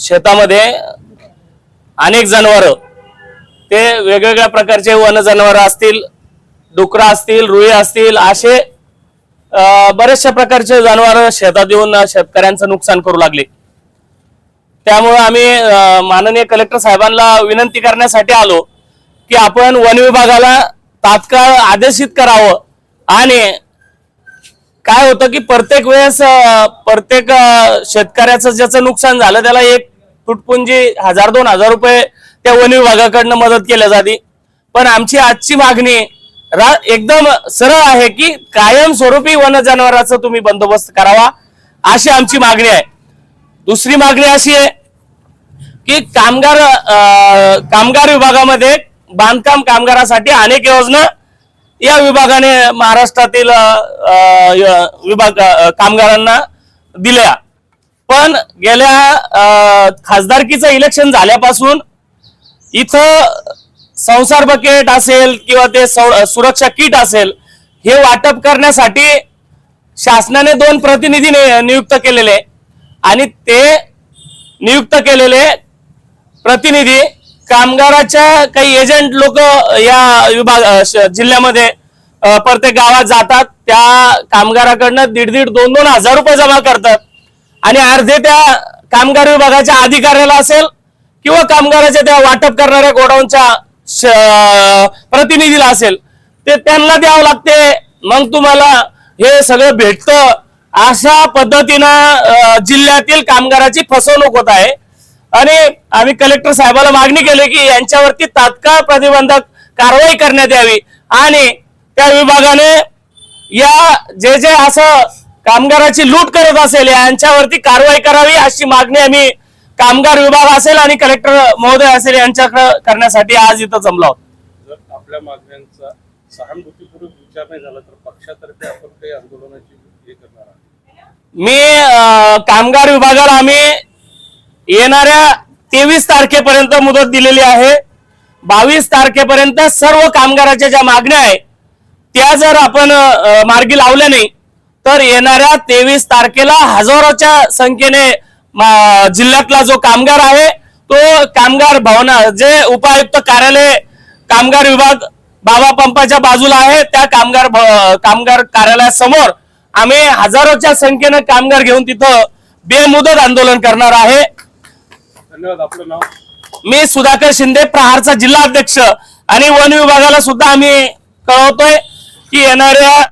शेतामध्ये अनेक जनावर ते वेगवेगळ्या प्रकारचे वन जनावर असतील डुकरं असतील रुई असतील असे बरेचशा प्रकारचे जनावर शेतात येऊन शेतकऱ्यांचं नुकसान करू लागले. त्यामुळे आम्ही माननीय कलेक्टर साहेबांना विनंती करण्यासाठी आलो की आपण वन विभागाला तात्काळ आदेशित करावं आणि काय होतं की प्रत्येक वेळेस प्रत्येक शेतकऱ्याचं ज्याचं नुकसान झालं त्याला एक तुटपुंजी हजार दोन हजार रुपये त्या वन विभागाकडनं मदत केल्या जाते. पण आमची आजची मागणी रा- एकदम सरळ आहे की कायमस्वरूपी वन जनावरांचा तुम्ही बंदोबस्त करावा अशी आमची मागणी आहे. दुसरी मागणी अशी आहे की कामगार कामगार विभागामध्ये बांधकाम कामगारासाठी अनेक योजना या विभागाने महाराष्ट्रातील विभाग कामगारांना दिल्या. पण गेल्या खासदारकीचं इलेक्शन झाल्यापासून इथं संसार बकेट असेल किंवा ते सुरक्षा किट असेल हे वाटप करण्यासाठी शासनाने दोन प्रतिनिधी नियुक्त केलेले. आणि ते नियुक्त केलेले प्रतिनिधी कामगाराच्या काही एजंट लोक या विभाग जिल्ह्यामध्ये प्रत्येक गावात जातात. त्या कामगाराकडनं दीड दीड दोन दोन हजार रुपये जमा करतात. आणि अर्धे त्या कामगार विभागाच्या अधिकाऱ्याला असेल किंवा कामगाराच्या त्या वाटप करणाऱ्या गोडाऊनच्या प्रतिनिधीला असेल ते त्यांना द्यावं लागते. मग तुम्हाला हे सगळं भेटतं. अशा पद्धतीनं जिल्ह्यातील कामगाराची फसवणूक होत आहे. आणि आम्ही कलेक्टर साहेबाला मागणी केली की यांच्यावरती तात्काळ प्रतिबंधक कारवाई करण्यात यावी. आणि त्या विभागाने या जे जे असं कामगाराची लूट करत असेल यांच्यावरती कारवाई करावी अशी मागणी आम्ही कामगार विभाग असेल आणि कलेक्टर महोदय असेल यांच्याकडे करण्यासाठी आज इथं जमलो आपल्या मागण्यांचा सहानुभूतीपूर्वक विचार नाही झाला तर पक्षातर्फे आपण काही आंदोलनाची करणार आहात. मी कामगार विभागाला आम्ही येणाऱ्या तेवीस तारखेपर्यंत मुदत दिलेली आहे. बावीस तारखेपर्यंत सर्व कामगाराच्या ज्या मागण्या आहे त्या जर आपण मार्गी लावल्या नाही तर येणाऱ्या तेवीस तारखेला हजारोच्या संख्येने मा- जिल्ह्यातला जो कामगार आहे तो कामगार भवना जे उपायुक्त कार्यालय कामगार विभाग बाबा पंपाच्या बाजूला आहे त्या कामगार भ- कामगार कार्यालयासमोर आम्ही हजारोच्या संख्येनं कामगार घेऊन तिथं बेमुदत आंदोलन करणार आहे. धन्यवाद आपलं नाव? मी सुधाकर शिंदे प्रहारचा जिल्हा अध्यक्ष. आणि वन विभागाला सुद्धा आम्ही कळवतोय की येणाऱ्या